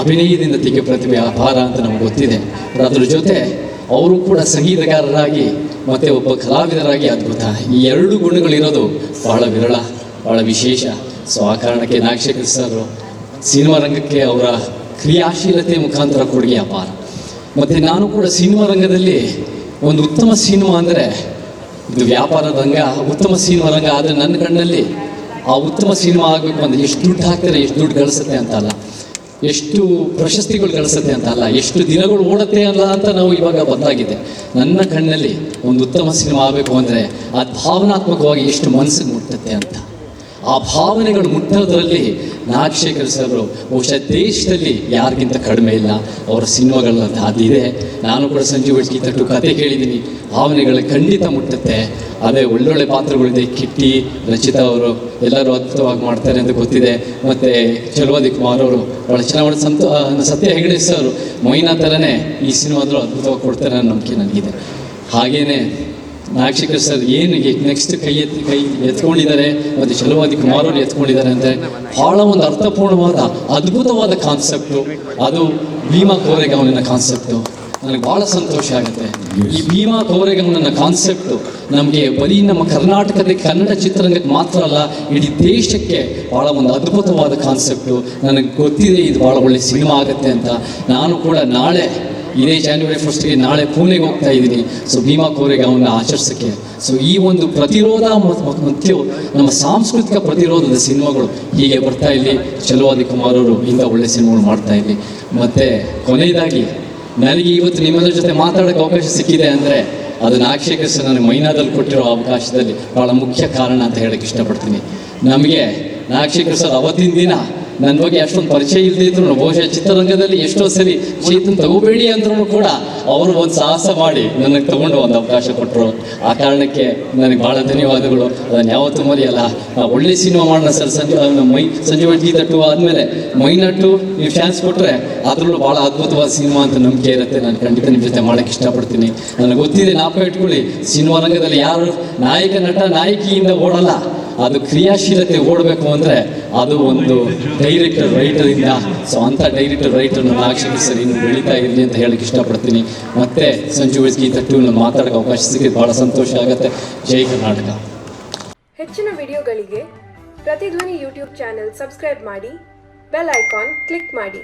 ಅಭಿನಯದಿಂದ ತೆಗೆ ಪ್ರತಿಭೆ ಅಪಾರ ಅಂತ ನಮ್ಗೆ ಗೊತ್ತಿದೆ. ಅದ್ರ ಜೊತೆ ಅವರು ಕೂಡ ಸಂಗೀತಗಾರರಾಗಿ ಮತ್ತೆ ಒಬ್ಬ ಕಲಾವಿದರಾಗಿ ಅದ್ಭುತ. ಈ ಎರಡು ಗುಣಗಳಿರೋದು ಬಹಳ ವಿರಳ, ಬಹಳ ವಿಶೇಷ. ಸೊ ಆ ಕಾರಣಕ್ಕೆ ನಾಗಶೇಖರ್ ಸರ್ ಸಿನಿಮಾ ರಂಗಕ್ಕೆ ಅವರ ಕ್ರಿಯಾಶೀಲತೆ ಮುಖಾಂತರ ಕೊಡುಗೆ ಅಪಾರ. ಮತ್ತು ನಾನು ಕೂಡ ಸಿನಿಮಾ ರಂಗದಲ್ಲಿ ಒಂದು ಉತ್ತಮ ಸಿನಿಮಾ ಅಂದರೆ ಇದು ವ್ಯಾಪಾರ ರಂಗ, ಉತ್ತಮ ಸಿನಿಮಾ ರಂಗ. ಆದರೆ ನನ್ನ ಕಣ್ಣಲ್ಲಿ ಆ ಉತ್ತಮ ಸಿನಿಮಾ ಆಗಬೇಕು ಅಂದರೆ ಎಷ್ಟು ದುಡ್ಡು ಹಾಕ್ತಾರೆ, ಎಷ್ಟು ದುಡ್ಡು ಗಳಿಸುತ್ತೆ ಅಂತ ಅಲ್ಲ ಎಷ್ಟು ಪ್ರಶಸ್ತಿಗಳು ಗಳಿಸುತ್ತೆ ಅಂತ ಅಲ್ಲ, ಎಷ್ಟು ದಿನಗಳು ಓಡುತ್ತೆ ಅಲ್ಲ ಅಂತ ನಾವು ಇವಾಗ ಬದಲಾಗಿದೆ ನನ್ನ ಕಣ್ಣಲ್ಲಿ ಒಂದು ಉತ್ತಮ ಸಿನಿಮಾ ಆಗಬೇಕು ಅಂದರೆ ಅದು ಭಾವನಾತ್ಮಕವಾಗಿ ಎಷ್ಟು ಮನಸ್ಸಿಗೆ ಮುಟ್ಟುತ್ತೆ ಅಂತ. ಆ ಭಾವನೆಗಳು ಮುಟ್ಟೋದ್ರಲ್ಲಿ ನಾಗಶೇಖರ್ ಸರ್, ಬಹುಶಃ ದೇಶದಲ್ಲಿ ಯಾರಿಗಿಂತ ಕಡಿಮೆ ಇಲ್ಲ. ಅವರ ಸಿನಿಮಾಗಳನ್ನ ದಾದಿದೆ ನಾನು ಕೂಡ ಸಂಜೀವ್ ಬೆಟ್ಕಿ ತಟ್ಟು ಕತೆ ಕೇಳಿದ್ದೀನಿ. ಭಾವನೆಗಳು ಖಂಡಿತ ಮುಟ್ಟುತ್ತೆ. ಅದೇ ಒಳ್ಳೊಳ್ಳೆ ಪಾತ್ರಗಳಿದೆ. ಕಿಟ್ಟಿ, ರಚಿತಾ ಅವರು ಎಲ್ಲರೂ ಅದ್ಭುತವಾಗಿ ಮಾಡ್ತಾರೆ ಅಂತ ಗೊತ್ತಿದೆ. ಮತ್ತು ಚಲವಾದಿ ಕುಮಾರ್ ಅವರು ಭಾಳ ಚೆನ್ನಾಗಿ ಸಂತ ಸತ್ಯ ಹೆಗಡೆ ಸರ್ ಮೊಯ್ನಾ ಥರನೇ ಈ ಸಿನಿಮಾದರೂ ಅದ್ಭುತವಾಗಿ ಕೊಡ್ತಾರೆ ಅನ್ನೋ ನಂಬಿಕೆ ನನಗಿದೆ. ಹಾಗೇನೆ ನಾಗಶೇಖರ್ ಸರ್ ಏನು ನೆಕ್ಸ್ಟ್ ಕೈ ಎತ್ತಿ ಕೈ ಎತ್ಕೊಂಡಿದ್ದಾರೆ ಮತ್ತು ಚಲುವಾದಿ ಕುಮಾರ್ ಅವರು ಎತ್ಕೊಂಡಿದ್ದಾರೆ ಅಂದರೆ ಬಹಳ ಒಂದು ಅರ್ಥಪೂರ್ಣವಾದ ಅದ್ಭುತವಾದ ಕಾನ್ಸೆಪ್ಟು ಅದು ಭೀಮಾ ಕೋರೆಗಾವಲಿನ ಕಾನ್ಸೆಪ್ಟು ನನಗೆ ಭಾಳ ಸಂತೋಷ ಆಗುತ್ತೆ. ಈ ಭೀಮಾ ಕೋರೆಗಾವಲಿನ ಕಾನ್ಸೆಪ್ಟು ನಮಗೆ ಬರೀ ನಮ್ಮ ಕರ್ನಾಟಕದ ಕನ್ನಡ ಚಿತ್ರರಂಗಕ್ಕೆ ಮಾತ್ರ ಅಲ್ಲ ಇಡೀ ದೇಶಕ್ಕೆ ಭಾಳ ಒಂದು ಅದ್ಭುತವಾದ ಕಾನ್ಸೆಪ್ಟು ನನಗೆ ಗೊತ್ತಿದೆ ಇದು ಭಾಳ ಒಳ್ಳೆ ಸಿನಿಮಾ ಆಗುತ್ತೆ ಅಂತ. ನಾನು ಕೂಡ ನಾಳೆ ಇದೇ ಜಾನ್ವರಿ ಫಸ್ಟ್ಗೆ ನಾಳೆ ಪುಣೆಗೆ ಹೋಗ್ತಾ ಇದ್ದೀನಿ. ಸೊ ಭೀಮಾ ಕೋರೆಗಾವನ್ನ ಆಚರಿಸೋಕ್ಕೆ. ಸೊ ಈ ಒಂದು ಪ್ರತಿರೋಧ ಮತ್ತು ನಮ್ಮ ಸಾಂಸ್ಕೃತಿಕ ಪ್ರತಿರೋಧದ ಸಿನಿಮಾಗಳು. ಹೀಗೆ ಬರ್ತಾ ಇಲ್ಲಿ ಚಲುವಾದಿ ಕುಮಾರ್ ಅವರು ಇಂಥ ಒಳ್ಳೆ ಸಿನಿಮಾಗಳು ಮಾಡ್ತಾ ಇಲ್ಲಿ. ಮತ್ತು ಕೊನೆಯದಾಗಿ, ನನಗೆ ಇವತ್ತು ನಿಮ್ಮೆಲ್ಲರ ಜೊತೆ ಮಾತಾಡೋಕೆ ಅವಕಾಶ ಸಿಕ್ಕಿದೆ ಅಂದರೆ ಅದನ್ನು ಸರ್ ನನಗೆ ಮೈನಾದಲ್ಲಿ ಕೊಟ್ಟಿರೋ ಅವಕಾಶದಲ್ಲಿ ಭಾಳ ಮುಖ್ಯ ಕಾರಣ ಅಂತ ಹೇಳಕ್ಕೆ ಇಷ್ಟಪಡ್ತೀನಿ. ನಮಗೆ ಸರ್ ಅವತ್ತಿನ ದಿನ ನನ್ನ ಬಗ್ಗೆ ಅಷ್ಟೊಂದು ಪರಿಚಯ ಇಲ್ಲದೆ ಇದ್ರು ಬಹುಶಃ ಚಿತ್ರರಂಗದಲ್ಲಿ ಎಷ್ಟೋ ಸರಿ ಚೇತನ್ ತಗೋಬೇಡಿ ಅಂದ್ರೂ ಕೂಡ ಅವರು ಒಂದು ಸಾಹಸ ಮಾಡಿ ನನಗೆ ತಗೊಂಡು ಒಂದು ಅವಕಾಶ ಕೊಟ್ಟರು ಆ ಕಾರಣಕ್ಕೆ ನನಗೆ ಭಾಳ ಧನ್ಯವಾದಗಳು. ಅದನ್ನು ಯಾವತ್ತೂ ಮರೆಯಲ್ಲ. ಒಳ್ಳೆ ಸಿನಿಮಾ ಮಾಡೋಣ ಸರ್ ಸಂಜೆ ಮೈ ಸಂಜೆ ಗೀ ತಟ್ಟು ಆದಮೇಲೆ ಮೈನಟ್ಟು ನೀವು ಚಾನ್ಸ್ ಕೊಟ್ಟರೆ ಅದರಲ್ಲೂ ಭಾಳ ಅದ್ಭುತವಾದ ಸಿನಿಮಾ ಅಂತ ನಂಬಿಕೆ ಇರುತ್ತೆ. ನಾನು ಖಂಡಿತ ನಿಮ್ಮ ಜೊತೆ ಮಾಡೋಕ್ಕೆ ಇಷ್ಟಪಡ್ತೀನಿ. ನನಗೆ ಗೊತ್ತಿದೆ ನಾಪ ಇಟ್ಕೊಳ್ಳಿ, ಸಿನಿಮಾ ರಂಗದಲ್ಲಿ ಯಾರು ನಾಯಕ, ನಟ, ನಾಯಕಿಯಿಂದ ಓಡಲ್ಲ. ಅದು ಕ್ರಿಯಾಶೀಲತೆ ಓಡಬೇಕು ಅಂದರೆ ಅದು ಒಂದು ಡೈರೆಕ್ಟರ್ ರೈಟರಿಂದ ಸೊ ಅಂಥ ಡೈರೆಕ್ಟರ್ ರೈಟರ್ನ ನಾಗಶೇಖರ್ ಸರ್ ಇನ್ನು ಬೆಳೀತಾ ಇರಲಿ ಅಂತ ಹೇಳಕ್ಕೆ ಇಷ್ಟಪಡ್ತೀನಿ. ಮತ್ತೆ ಸಂಜು ಈ ತಟ್ಟು ಮಾತಾಡೋಕೆ ಅವಕಾಶ ಸಿಕ್ಕಿದ್ದು ಭಾಳ ಸಂತೋಷ ಆಗುತ್ತೆ. ಜೈ ಕರ್ನಾಟಕ. ಹೆಚ್ಚಿನ ವಿಡಿಯೋಗಳಿಗೆ ಪ್ರತಿಧ್ವನಿ ಯೂಟ್ಯೂಬ್ ಚಾನೆಲ್ ಸಬ್ಸ್ಕ್ರೈಬ್ ಮಾಡಿ, ಬೆಲ್ ಐಕಾನ್ ಕ್ಲಿಕ್ ಮಾಡಿ.